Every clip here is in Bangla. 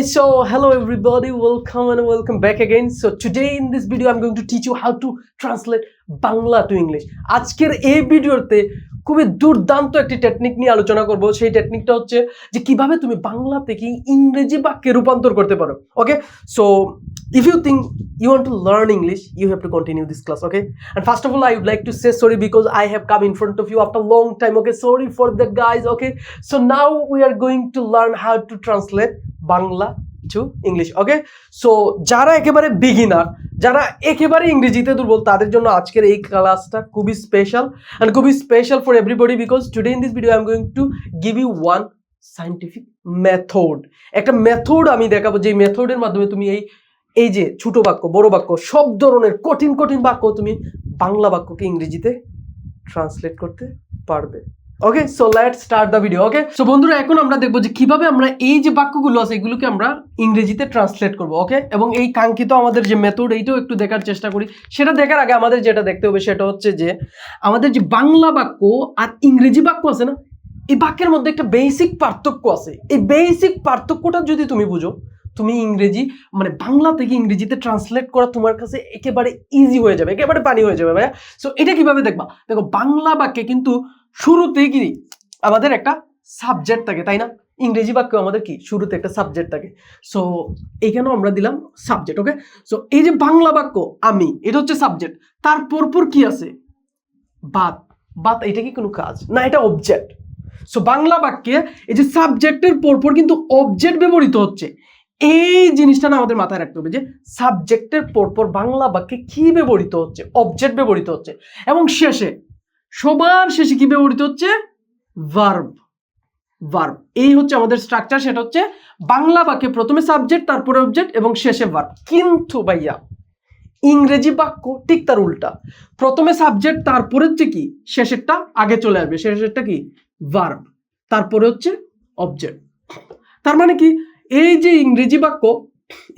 guys so hello everybody welcome and welcome back again so today in this video i'm going to teach you how to translate Bangla to english আজকের এই ভিডিওতে খুবই দুর্দান্ত একটি টেকনিক নিয়ে আলোচনা করব সেই টেকনিকটা হচ্ছে যে কীভাবে তুমি বাংলা থেকে ইংরেজি বাক্যে রূপান্তর করতে পারো okay so if you think you want to learn english you have to continue this class okay and first of all i would like to say sorry because i have come in front of you after a long time okay sorry for that guys okay so now we are going to learn how to translate Bangla to English okay so যারা একেবারে বিগিনার যারা একেবারে ইংরেজিতে দুর্বল, তাদের জন্য আজকের এই ক্লাসটা খুবই স্পেশাল অ্যান্ড খুবই special for everybody because today in this video I am going to give you one scientific method একটা মেথড আমি দেখাবো যে মেথডের মাধ্যমে তুমি এই এই যে ছোট বাক্য, বড় বাক্য, সব ধরনের কঠিন কঠিন বাক্য তুমি বাংলা বাক্যকে ইংরেজিতে ট্রান্সলেট করতে পারবে। Okay so let start the video okay so বন্ধুরা, এখন আমরা দেখব যে কীভাবে আমরা এই যে বাক্যগুলো আছে, এগুলোকে আমরা ইংরেজিতে ট্রান্সলেট করব ওকে এবং এই কাঙ্ক্ষিত আমাদের যে মেথড এইটাও একটু দেখার চেষ্টা করি। সেটা দেখার আগে আমাদের যেটা দেখতে হবে, সেটা হচ্ছে যে আমাদের যে বাংলা বাক্য আর ইংরেজি বাক্য আছে না, এই বাক্যের মধ্যে একটা বেসিক পার্থক্য আছে। এই বেসিক পার্থক্যটা যদি তুমি বুঝো, তুমি ইংরেজি মানে বাংলা থেকে ইংরেজিতে ট্রান্সলেট করা তোমার কাছে একেবারে ইজি হয়ে যাবে, একেবারে পানি হয়ে যাবে, ভাইয়া। সো এটা কীভাবে দেখবা? দেখো, বাংলা বাক্যে কিন্তু শুরুতেই কি আমাদের একটা সাবজেক্ট থাকে, তাই না? ইংরেজি বাক্য আমাদের কি? শুরুতে একটা সাবজেক্ট থাকে। সো এইখানেও আমরা দিলাম সাবজেক্ট ওকে সো এই যে বাংলা বাক্য, আমি, এটা হচ্ছে সাবজেক্ট তার পরপর কি আছে? বাত। বাত, এটা কি কোনো কাজ? না, এটা অবজেক্ট সো বাংলা বাক্যে এই যে সাবজেক্টের পরপর কিন্তু অবজেক্ট ব্যবহৃত হচ্ছে। এই জিনিসটা না আমাদের মাথায় রাখতে হবে যে সাবজেক্টের পরপর বাংলা বাক্যে কি ব্যবহৃত হচ্ছে? অবজেক্ট ব্যবহৃত হচ্ছে। এবং শেষে সবার শেষে কি ব্যবহৃত হচ্ছে? ভার্ব ভার্ব এই হচ্ছে আমাদের স্ট্রাকচার সেটা হচ্ছে বাংলা বাক্যে প্রথমে সাবজেক্ট তারপরে অবজেক্ট এবং শেষে ভার্ব কিন্তু ভাইয়া, ইংরেজি বাক্য ঠিক তার উল্টা। প্রথমে সাবজেক্ট তারপরে হচ্ছে কি? শেষেরটা আগে চলে আসবে। শেষেরটা কি? ভার্ব তারপরে হচ্ছে অবজেক্ট তার মানে কি? এই যে ইংরেজি বাক্য,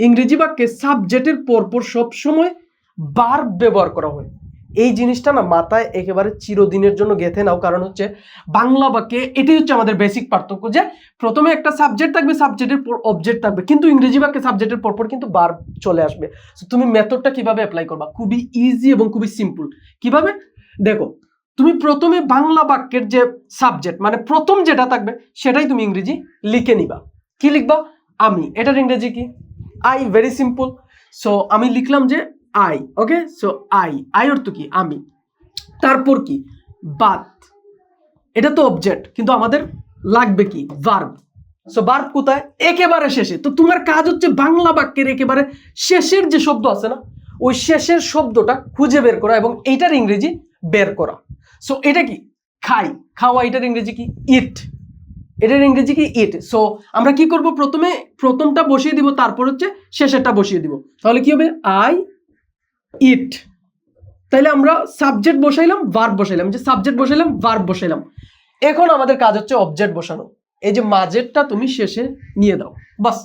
ইংরেজি বাক্যে সাবজেক্টের পরপর সবসময় ভার্ব ব্যবহার করা হয়। এই জিনিসটা না মাথায় একেবারে চিরদিনের জন্য গেঁথে নাও। কারণ হচ্ছে বাংলা বাক্যে এটাই হচ্ছে আমাদের বেসিক পার্থক্য যে প্রথমে একটা সাবজেক্ট থাকবে সাবজেক্টের পর অবজেক্ট থাকবে। কিন্তু ইংরেজি বাক্যে সাবজেক্টের পরপর কিন্তু বার চলে আসবে। তুমি মেথডটা কীভাবে অ্যাপ্লাই করবা? খুবই ইজি এবং খুবই সিম্পল কীভাবে? দেখো, তুমি প্রথমে বাংলা বাক্যের যে সাবজেক্ট মানে প্রথম যেটা থাকবে, সেটাই তুমি ইংরেজি লিখে নিবা। কি লিখবা? আমি। এটার ইংরেজি কি? আই ভেরি সিম্পল সো আমি লিখলাম যে I okay so I I অর্থ কি? আমি। তারপর কি? বাত এটা তো অবজেক্ট কিন্তু আমাদের লাগবে কি? ভার্ব সো ভার্ব কোথায়? একেবারে শেষে। তো তোমার কাজ হচ্ছে বাংলা বাক্যের একেবারে শেষের যে শব্দ আছে না, ওই শেষের শব্দটা খুঁজে বের করা এবং এইটার ইংরেজি বের করা। সো এটা কি? খাই। খাওয়া এটার ইংরেজি কি? ইট এটার ইংরেজি কি? ইট সো আমরা কি করব? প্রথমে প্রথমটা বসিয়ে দিব, তারপর হচ্ছে শেষেরটা বসিয়ে দিব। তাহলে কি হবে? আই ইট তাইলে আমরা সাবজেক্ট বসাইলাম ভার্ব বসাইলাম যে সাবজেক্ট বসাইলাম ভার্ব বসাইলাম। এখন আমাদের কাজ হচ্ছে অবজেক্ট বসানো। এই যে মাঝেরটা তুমি শেষে নিয়ে দাও। বাস,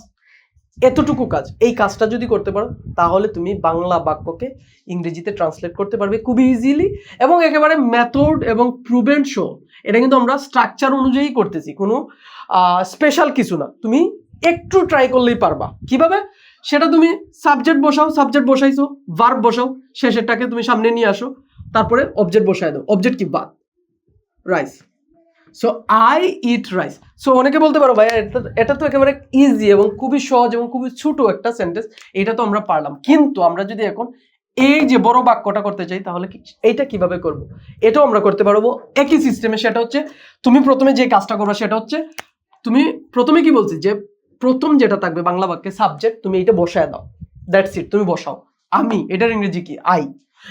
এতটুকু কাজ। এই কাজটা যদি করতে পারো, তাহলে তুমি বাংলা বাক্যকে ইংরেজিতে ট্রান্সলেট করতে পারবে খুবই ইজিলি এবং একেবারে মেথড এবং প্রুভেন্ট শো এটা কিন্তু আমরা স্ট্রাকচার অনুযায়ী করতেছি, কোনো স্পেশাল কিছু না। তুমি একটু ট্রাই করলেই পারবা। কীভাবে? সেটা তুমি সাবজেক্ট বসাও সাবজেক্ট বসাইছো ভার্ব বসাও, শেষেরটাকে তুমি সামনে নিয়ে আসো, তারপরে অবজেক্ট বসায় দাও অবজেক্ট কি বাদ? Rice so I eat rice so অনেকে বলতে পারো ভাই এটা এটা তো একেবারে ইজি এবং খুবই সহজ এবং খুবই ছোট একটা সেন্টেন্স এটা তো আমরা পারলাম। কিন্তু আমরা যদি এখন এই যে বড় বাক্যটা করতে চাই, তাহলে এইটা কীভাবে করব? এটাও আমরা করতে পারব একই সিস্টেমে সেটা হচ্ছে, তুমি প্রথমে যে কাজটা করবে, সেটা হচ্ছে, তুমি প্রথমে কি বলছি যে প্রথম যেটা থাকবে বাংলা বাক্যে সাবজেক্ট তুমি এটা বসায় দাও। দ্যাটস ইট তুমি বসাও। আমি, এটার ইংরেজি কি? আই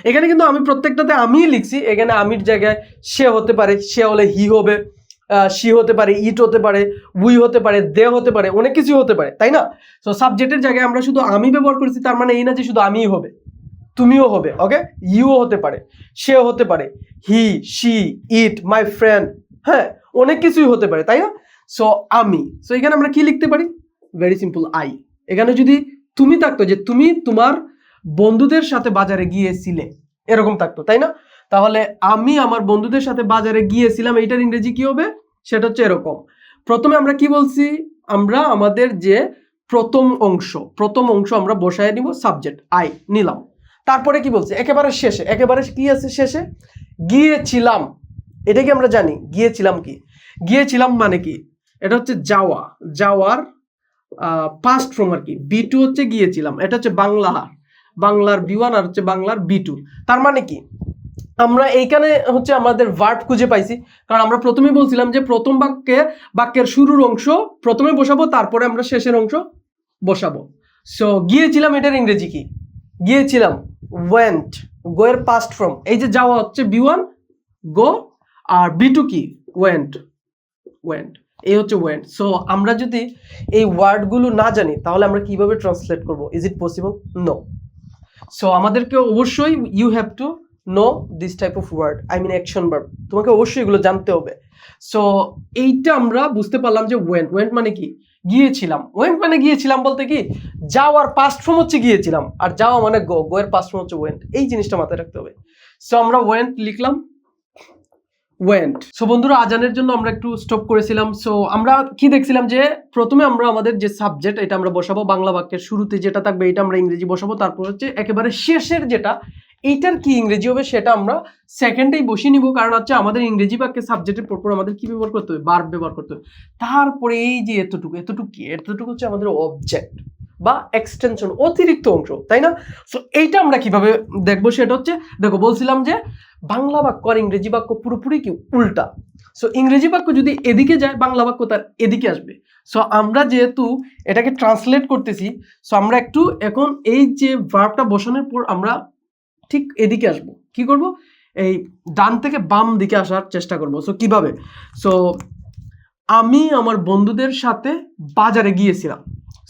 এখানে কিন্তু আমি প্রত্যেকটাতে আমি লিখছি, এখানে আমির জায়গায় সে হতে পারে, সে হলে হি হবে সি হতে পারে ইট হতে পারে উই হতে পারে দে হতে পারে, অনেক কিছু হতে পারে, তাই না? সো সাবজেক্টের জায়গায় আমরা শুধু আমি ব্যবহার করেছি, তার মানে এই না যে শুধু আমিই হবে, তুমিও হবে ওকে ইউ হতে পারে, সে হতে পারে he she it my friend হ্যাঁ অনেক কিছুই হতে পারে, তাই না? সো আমি। সো এখানে আমরা কি লিখতে পারি? ভেরি সিম্পল আই এখানে যদি তুমি থাকতো যে তুমি তোমার বন্ধুদের সাথে বাজারে গিয়েছিলে, এরকম থাকতো, তাই না? তাহলে আমি আমার বন্ধুদের সাথে বাজারে গিয়েছিলাম, এইটার ইংরেজি কি হবে? সেটা হচ্ছে এরকম। প্রথমে আমরা কি বলছি? আমরা আমাদের যে প্রথম অংশ প্রথম অংশ আমরা বসায় নিব সাবজেক্ট আই নিলাম। তারপরে কি বলছে? একেবারে শেষে, একেবারে কি আছে শেষে? গিয়েছিলাম। এটা কি আমরা জানি? গিয়েছিলাম কি? গিয়েছিলাম মানে কি? এটা হচ্ছে যাওয়া। যাওয়ার পাস্ট ফ্রম আর কি। বি টু হচ্ছে গিয়েছিলাম, এটা হচ্ছে বাংলা বাংলার বি ওয়ান আর হচ্ছে বাংলার বি টু তার মানে কি? আমরা এইখানে হচ্ছে আমাদের ভার্ব খুঁজে পাইছি। কারণ আমরা প্রথমেই বলছিলাম যে প্রথম বাক্যে, বাক্যের শুরুর অংশ প্রথমে বসাবো, তারপরে আমরা শেষের অংশ বসাবো। সো গিয়েছিলাম এটার ইংরেজি কি? গিয়েছিলাম ওয়েন্ট গো এর পাস্ট ফ্রম এই যে যাওয়া হচ্ছে বি ওয়ান গো আর বি টু কি? ওয়েন্ট ওয়েন্ট এই হচ্ছে ওয়েন্ট সো আমরা যদি এই ওয়ার্ডগুলো না জানি, তাহলে আমরা কীভাবে ট্রান্সলেট করব? Is it possible no so আমাদেরকে অবশ্যই you have to know this type of word I mean action verb তোমাকে অবশ্যই এগুলো জানতে হবে। সো এইটা আমরা বুঝতে পারলাম যে ওয়েন্ট ওয়েন্ট মানে কি? গিয়েছিলাম। ওয়েন্ট মানে গিয়েছিলাম বলতে কি? যাওয়ার পাস্ট ফর্ম হচ্ছে গিয়েছিলাম। আর যাওয়া মানে গো গো পাস্ট ফর্ম হচ্ছে ওয়েন্ট এই জিনিসটা মাথায় রাখতে হবে। সো আমরা ওয়েন্ট লিখলাম। ওয়েন্ট সো বন্ধুরা, আজানের জন্য আমরা একটু স্টপ করেছিলাম। সো আমরা কি দেখছিলাম যে, প্রথমে আমরা আমাদের যে সাবজেক্ট এটা আমরা বসাবো বাংলা বাক্যের শুরুতে যেটা থাকবে, এটা আমরা ইংরেজি বসাবো। তারপর হচ্ছে একেবারে শেষের যেটা, এইটার কি ইংরেজি হবে সেটা আমরা সেকেন্ডেই বসিয়ে নিব। কারণ হচ্ছে আমাদের ইংরেজি বাক্যের সাবজেক্টের পরপর আমাদের কি ব্যবহার করতে হবে? বার ব্যবহার করতে হবে। তারপরে এই যে এতটুকু এতটুকু কি? এতটুকু হচ্ছে আমাদের অবজেক্ট বা এক্সটেনশন অতিরিক্ত অংশ, তাই না? সো এইটা আমরা কীভাবে দেখব সেটা হচ্ছে, দেখো, বলছিলাম যে বাংলা বাক্য আর ইংরেজি বাক্য পুরোপুরি কি উল্টা? সো ইংরেজি বাক্য যদি এদিকে যায়, বাংলা বাক্য তার এদিকে আসবে। সো আমরা যেহেতু এটাকে ট্রান্সলেট করতেছি সো আমরা একটু এখন এই যে ভার্বটা বসানোর পর আমরা ঠিক এদিকে আসব। কি করব? এই ডান থেকে বাম দিকে আসার চেষ্টা করব। সো কীভাবে? সো আমি আমার বন্ধুদের সাথে বাজারে গিয়েছিলাম।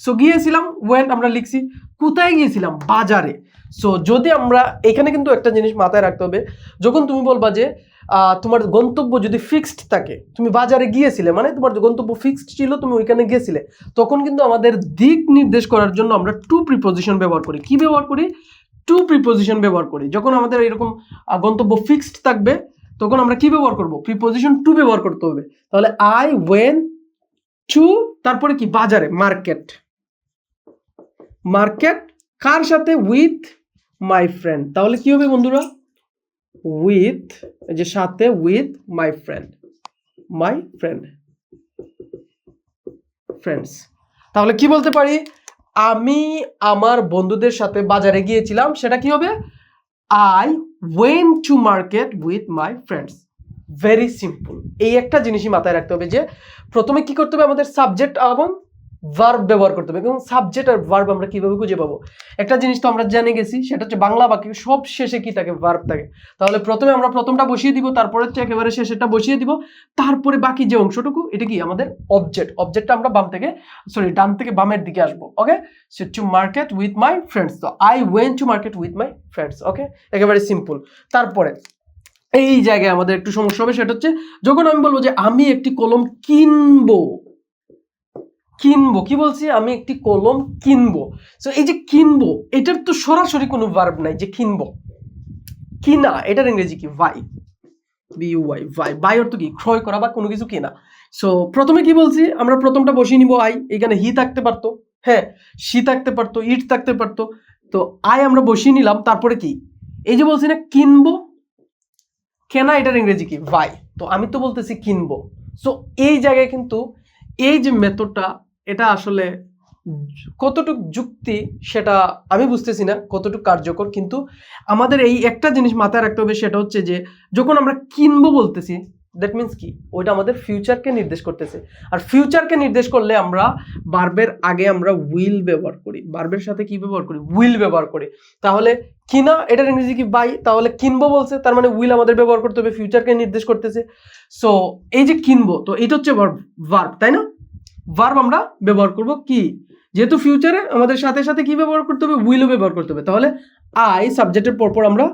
সো গিয়েছিলাম ওয়েন আমরা লিখছি, কোথায় গিয়েছিলাম বাজারে। সো যদি আমরা, এখানে কিন্তু একটা জিনিস মাথায় রাখতে হবে, যখন তুমি বলবা যে তোমার গন্তব্য যদি ফিক্সড থাকে, তুমি বাজারে গিয়েছিলে মানে তোমার গন্তব্য ফিক্সড ছিল, তুমি ওইখানে গিয়েছিলে তখন কিন্তু আমাদের দিক নির্দেশ করার জন্য আমরা টু প্রিপোজিশন ব্যবহার করি। কি ব্যবহার করি? টু প্রিপোজিশন ব্যবহার করি। যখন আমাদের এরকম গন্তব্য ফিক্সড থাকবে, তখন আমরা কি ব্যবহার করব? প্রিপোজিশন টু ব্যবহার করতে হবে। তাহলে আই ওয়েন টু তারপরে কি? বাজারে মার্কেট মার্কেট, কার সাথে? With my friend. তাহলে কি হবে বন্ধুরা? উইথ যে সাথে, with my friend. My friend. Friends. তাহলে কি বলতে পারি? আমি আমার বন্ধুদের সাথে বাজারে গিয়েছিলাম, সেটা কি হবে? I went to market with my friends. Very simple. এই একটা জিনিসই মাথায় রাখতে হবে যে, প্রথমে কি করতে হবে আমাদের সাবজেক্ট এবং ভার্ব ব্যবহার করতে হবে এবং সাবজেক্ট আর ভার্ব আমরা কীভাবে খুঁজে পাবো? একটা জিনিস তো আমরা জেনে গেছি, সেটা হচ্ছে বাংলা বাক্যে সব শেষে কি থাকে? ভার্ব থাকে। তাহলে প্রথমে আমরা প্রথমটা বসিয়ে দিব, তারপরে হচ্ছে একেবারে শেষেরটা বসিয়ে দিব। তারপরে বাকি যে অংশটুকু, এটা কি? আমাদের অবজেক্ট অবজেক্টটা আমরা বাম থেকে সরি ডান থেকে বামের দিকে আসব okay so to market with my friends তো I went to market with my friends okay একেবারে সিম্পল তারপরে, এই জায়গায় আমাদের একটু সমস্যা হবে, সেটা হচ্ছে, যখন আমি বলব যে আমি একটি কলম কিনবো কিনবো? কি বলছি? আমি একটি কলম কিনবো। সো এই যে কিনবো, এটার তো সরাসরি কোনো ভার্ব নাই যে কিনবো। কিনা, এটার ইংরেজি কি? Buy B U Y buy buy অর্থ কি? ক্রয় করা বা কোনো কিছু কেনা। সো প্রথমে কি বলছি? আমরা প্রথমটা বসিয়ে নিব আই এখানে হি থাকতে পারতো। হ্যাঁ সি থাকতে পারতো ইট থাকতে পারতো। তো আই আমরা বসিয়ে নিলাম, তারপরে কি? এই যে বলছি না, কিনবো? কেনা, এটার ইংরেজি কি? ভাই তো আমি তো বলতেছি কিনবো। সো এই জায়গায় কিন্তু এই যে মেথডটা এটা আসলে কতটুক যুক্তি সেটা আমি বুঝতেছি না, কতটুকু কার্যকর, কিন্তু আমাদের এই একটা জিনিস মাথায় রাখতে হবে সেটা হচ্ছে যে, যখন আমরা কিনবো বলতেছি দ্যাট মিন্স কি? ওইটা আমাদের ফিউচারকে নির্দেশ করতেছে। আর ফিউচারকে নির্দেশ করলে আমরা বার্বের আগে আমরা উইল ব্যবহার করি। বার্বের সাথে কি ব্যবহার করি? উইল ব্যবহার করি। তাহলে কিনা, এটার ইংরেজি কি বাই তাহলে কিনবো বলছে, তার মানে উইল আমাদের ব্যবহার করতে হবে ফিউচারকে নির্দেশ করতেছে। সো এই যে কিনবো, তো এটা হচ্ছে ভার্ব তাই না? ভার্ব আমরা ব্যবহার করব কি? যেহেতু ফিউচারে আমাদের সাথে সাথে কি ব্যবহার করতে হবে? উইলও ব্যবহার করতে হবে। তাহলে আই সাবজেক্টের পরপর আমরা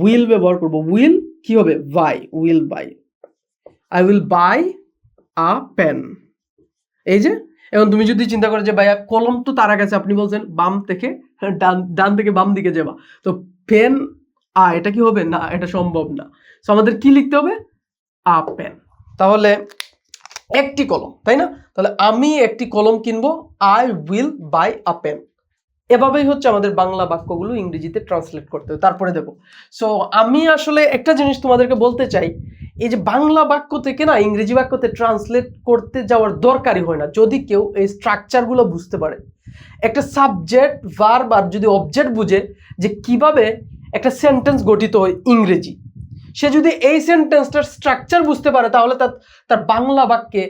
উইল ব্যবহার করব। উইল কি হবে? Buy will buy I will buy a pen এই যে, এখন তুমি যদি চিন্তা করো যে ভাইয়া কলম তো তারা গেছে আপনি বলছেন বাম থেকে ডান ডান থেকে বাম দিকে যাবা। তো পেন আ, এটা কি হবে? না, এটা সম্ভব না। সো আমাদের কি লিখতে হবে? আ পেন তাহলে একটি কলম, তাই না? তাহলে আমি একটি কলম কিনবো I will buy a pen এভাবেই হচ্ছে আমাদের বাংলা বাক্যগুলো ইংরেজিতে ট্রান্সলেট করতে হবে তারপরে দেখো সো আমি আসলে একটা জিনিস তোমাদেরকে বলতে চাই, এই যে বাংলা বাক্য থেকে না ইংরেজি বাক্যতে ট্রান্সলেট করতে যাওয়ার দরকারই হয় না, যদি কেউ এই স্ট্রাকচারগুলো বুঝতে পারে। একটা সাবজেক্ট ভার্ব আর যদি অবজেক্ট বুঝে যে কীভাবে একটা সেন্টেন্স গঠিত হয় ইংরেজি। সে যদি এই সেন্টেন্সটার স্ট্রাকচার বুঝতে পারে, তাহলে তার তার বাংলা বাক্যে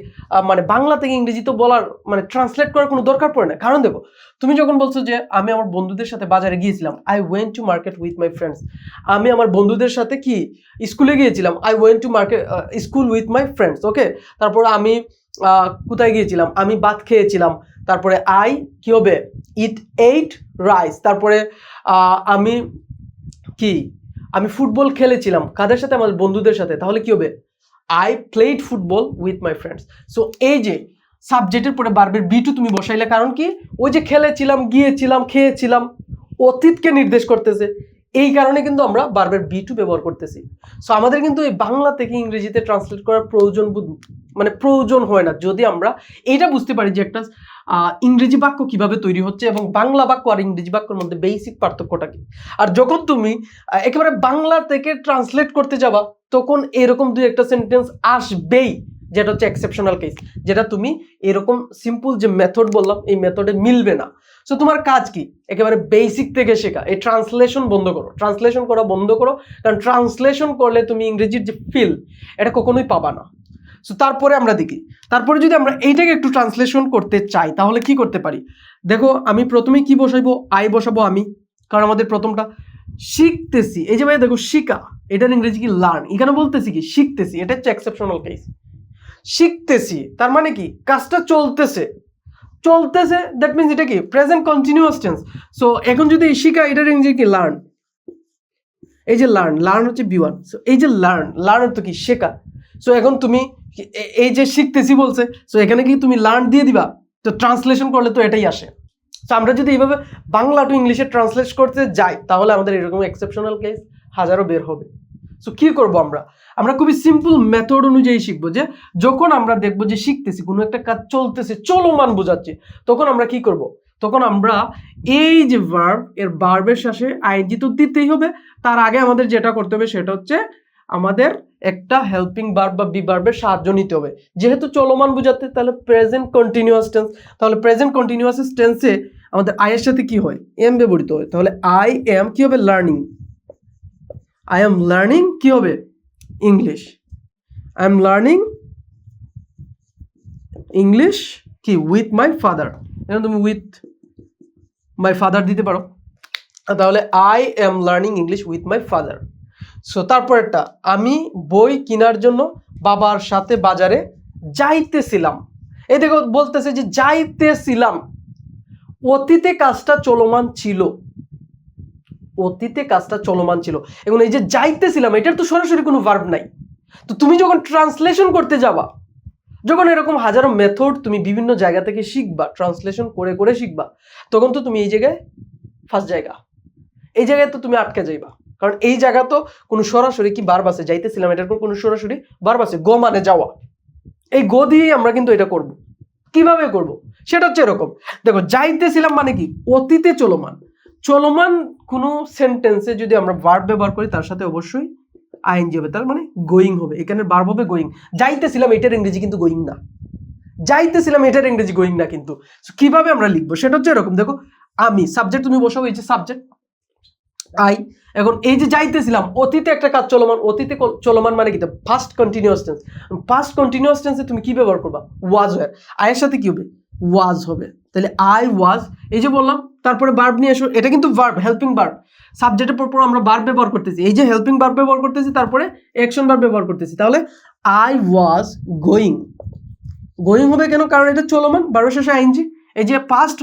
মানে বাংলা থেকে ইংরেজিতে বলার মানে ট্রান্সলেট করার কোনো দরকার পড়ে না। কারণ দেখো তুমি যখন বলছো যে, আমি আমার বন্ধুদের সাথে বাজারে গিয়েছিলাম I went to market with my friends আমি আমার বন্ধুদের সাথে কি, স্কুলে গিয়েছিলাম I went to market school with my friends okay তারপর আমি কোথায় গিয়েছিলাম, আমি ভাত খেয়েছিলাম, তারপরে আই কি হবে? ইট এইট রাইস তারপরে আমি কি আমি ফুটবল খেলেছিলাম কাদের সাথে? আমার বন্ধুদের সাথে। তাহলে কি হবে? I played football with my friends so এই যে সাবজেক্টের পরে বারবার বি টু তুমি বসাইলে কারণ কি? ওই যে খেলেছিলাম, গিয়েছিলাম, খেয়েছিলাম, অতীতকে নির্দেশ করতেছে। এই কারণে কিন্তু আমরা বারবার বি টু ব্যবহার করতেছি। সো আমাদের কিন্তু এই বাংলা থেকে ইংরেজিতে ট্রান্সলেট করার প্রয়োজন মানে প্রয়োজন হয় না। যদি আমরা এটা বুঝতে পারি যে একটা ইংরেজি বাক্য কীভাবে তৈরি হচ্ছে এবং বাংলা বাক্য আর ইংরেজি বাক্যের মধ্যে বেসিক পার্থক্যটা কি? আর যখন তুমি একেবারে বাংলা থেকে ট্রান্সলেট করতে যাবা, তখন এরকম দুই একটা সেন্টেন্স আসবেই, যেটা হচ্ছে এক্সেপশনাল কেস যেটা তুমি এরকম সিম্পল যে মেথড বললাম, এই মেথডে মিলবে না। সো তোমার কাজ কি? একেবারে বেসিক থেকে শেখা। এই ট্রান্সলেশন বন্ধ করো। ট্রান্সলেশন করা বন্ধ করো। কারণ ট্রান্সলেশন করলে তুমি ইংরেজির যে ফিল এটা কখনোই পাবা না। সো তারপরে আমরা দেখি। তারপরে যদি আমরা এইটাকে একটু ট্রান্সলেশন করতে চাই, তাহলে কি করতে পারি? দেখো, আমি প্রথমে কি বসাইবো? আই বসাবো আমি। কারণ আমাদের প্রথমটা শিখতেছি। এই যে ভাই, দেখো, শিখা। এটার ইংরেজি কি? লার্ন এখানে বলতেছি কি? শিখতেছি। এটা হচ্ছে এক্সেপশনাল কেস শিখতেছি। তার মানে কি? কাজটা চলতেছে। চলতেছে দ্যাট মিনস এটা কি? প্রেজেন্ট কন্টিনিউয়াস টেন্স সো এখন যদি শিখা, এটার ইংরেজি কি? লার্ন এই যে লার্ন লার্ন হচ্ছে বি ওয়ান সো এই যে লার্ন লার্ন তো কি? শেখা। সো এখন তুমি এই যে শিখতেছি বলছে সো এখানে কি তুমি লার্ন দিয়ে দিবা? তো ট্রান্সলেশন করলে তো এটাই আসে। তো আমরা যদি এইভাবে বাংলা টু ইংলিশে ট্রান্সলেট করতে যাই, তাহলে আমাদের এরকম এক্সেপশনাল কেস হাজারো বের হবে। সো কি করব আমরা? আমরা খুবই সিম্পল মেথড অনুযায়ী শিখব যে, যখন আমরা দেখব যে শিখতেছি, কোনো একটা কাজ চলতেছে, চলমান বোঝাচ্ছে, তখন আমরা কি করব? তখন আমরা এই যে ভার্ব এর ভার্বের শেষে আইনজি তো দিতেই হবে। তার আগে আমাদের যেটা করতে হবে, সেটা হচ্ছে আমাদের একটা হেল্পিং ভার্ব বা বি ভার্বের সাহায্য নিতে হবে। যেহেতু চলমান বোঝাতে তাহলে প্রেজেন্ট কন্টিনিউয়াস টেন্স তাহলে প্রেজেন্ট কন্টিনিউয়াস টেন্সে আমাদের আয়ের সাথে কি হয়? এম ব্যবহৃত হয়। তাহলে আই এম কি হবে? লার্নিং আই এম লার্নিং কি হবে? English I am learning English কি? উইথ মাই ফাদার এখন তুমি উইথ মাই ফাদার দিতে পারো। তাহলে I am learning English with my father so তারপরেরটা, আমি বই কেনার জন্য বাবার সাথে বাজারে যাইতেছিলাম। এই দেখো বলতেছে যে যাইতেছিলাম। অতীতে কাজটা চলমান ছিল। অতীতে কাজটা চলমান ছিল। এবং এই যে যাইতেছিলাম, এটার তো সরাসরি কোনো ভার্ব নাই। তো তুমি যখন ট্রান্সলেশন করতে যাবা, যখন এরকম হাজারো মেথড তুমি বিভিন্ন জায়গা থেকে শিখবা ট্রান্সলেশন করে করে শিখবা, তখন তো তুমি এই জায়গায় ফার্স্ট জায়গা। এই জায়গায় তো তুমি আটকে যাইবা। কারণ এই জায়গা তো কোনো সরাসরি কি বার বাসে যাইতেছিলাম, এটার কোনো সরাসরি বার বাসে গো মানে যাওয়া। এই গো দিয়েই আমরা কিন্তু এটা করব। কীভাবে করব? সেটা হচ্ছে এরকম। দেখো, যাইতেছিলাম মানে কি? অতীতে চলমান। চলমান কোনো সেন্টেন্সে যদি আমরা ভার্ব ব্যবহার করি, তার সাথে অবশ্যই আইএনজি হবে। তার মানে গোয়িং হবে। এখানে ভার্ব হবে গোয়িং যাইতেছিলাম এটার ইংরেজি কিন্তু গোয়িং না। যাইতেছিলাম এটার ইংরেজি গোয়িং না কিন্তু। কীভাবে আমরা লিখব? সেটা হচ্ছে এরকম। দেখো, আমি সাবজেক্ট তুমি বসাবো এই যে সাবজেক্ট আই এখন এই যে যাইতেছিলাম, অতীতে একটা কাজ চলমান, অতীতে চলমান মানে কি? Past continuous tense past continuous টেন্সে তুমি কি ব্যবহার করবা? ওয়াজ হয় আয়ের সাথে কি হবে? ওয়াজ হবে। তাহলে আই ওয়াজ এই যে বললাম, তারপরে বার্ব নিয়ে এসো, এটা কিন্তু ভার্ব হেল্পিং বার্ব সাবজেক্টের পর আমরা ভার্ব ব্যবহার করতেছি। এই যে হেল্পিং ভার্ব ব্যবহার করতেছি, তারপরে অ্যাকশন ভার্ব ব্যবহার করতেছি। তাহলে আই ওয়াজ গোয়িং গোয়িং হবে কেন? কারণ এটা চলমান, বারো শেষে আইনজি এই যে পাস্ট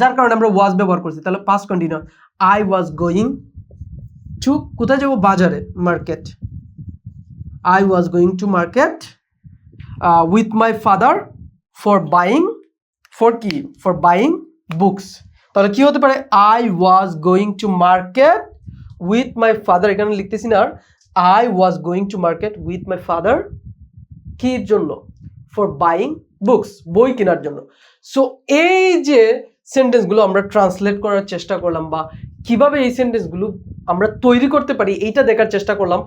যার কারণে আমরা ওয়াজ ব্যবহার করছি। তাহলে past continue I was going to কোথায় যাব? বাজারে market I was going to market with my father for buying for কি? ফর বাইং বুকস তাহলে কি হতে পারে? I was going to market with my father এখানে লিখতেছি না I was going to market with my father কির জন্য? ফর বাইং বুকস বই কেনার জন্য। সো এই যে সেন্টেন্সগুলো আমরা ট্রান্সলেট করার চেষ্টা করলাম বা কীভাবে এই সেন্টেন্সগুলো আমরা তৈরি করতে পারি, এইটা দেখার চেষ্টা করলাম।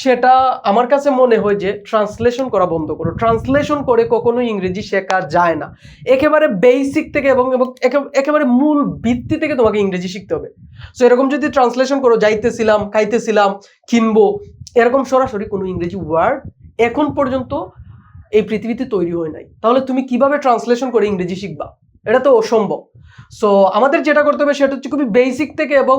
সেটা আমার কাছে মনে হয় যে ট্রান্সলেশন করা বন্ধ করো। ট্রান্সলেশন করে কখনো ইংরেজি শেখা যায় না। একেবারে বেসিক থেকে এবং একেবারে মূল ভিত্তি থেকে তোমাকে ইংরেজি শিখতে হবে। সো এরকম যদি ট্রান্সলেশন করো, যাইতেছিলাম, খাইতেছিলাম, কিনবো, এরকম সরাসরি কোনো ইংরেজি ওয়ার্ড এখন পর্যন্ত এই পৃথিবীতে তৈরি হয় নাই। তাহলে তুমি কীভাবে ট্রান্সলেশন করে ইংরেজি শিখবা? এটা তো অসম্ভব। সো আমাদের যেটা করতে হবে সেটা হচ্ছে খুবই বেসিক থেকে এবং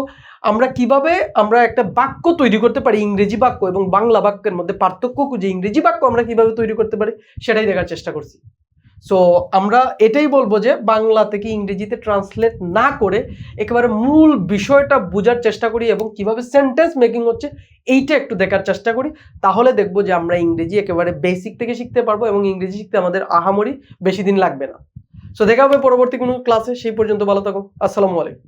আমরা কীভাবে আমরা একটা বাক্য তৈরি করতে পারি, ইংরেজি বাক্য এবং বাংলা বাক্যের মধ্যে পার্থক্য খুঁজে ইংরেজি বাক্য আমরা কীভাবে তৈরি করতে পারি সেটাই দেখার চেষ্টা করছি। সো আমরা এটাই বলব যে বাংলা থেকে ইংরেজিতে ট্রান্সলেট না করে একেবারে মূল বিষয়টা বোঝার চেষ্টা করি এবং কীভাবে সেন্টেন্স মেকিং হচ্ছে এইটা একটু দেখার চেষ্টা করি। তাহলে দেখব যে আমরা ইংরেজি একেবারে বেসিক থেকে শিখতে পারব এবং ইংরেজি শিখতে আমাদের আহামরি বেশি দিন লাগবে না। সো দেখা হবে পরবর্তী কোনো ক্লাসে সেই পর্যন্ত ভালো থাকো। আসসালামু আলাইকুম।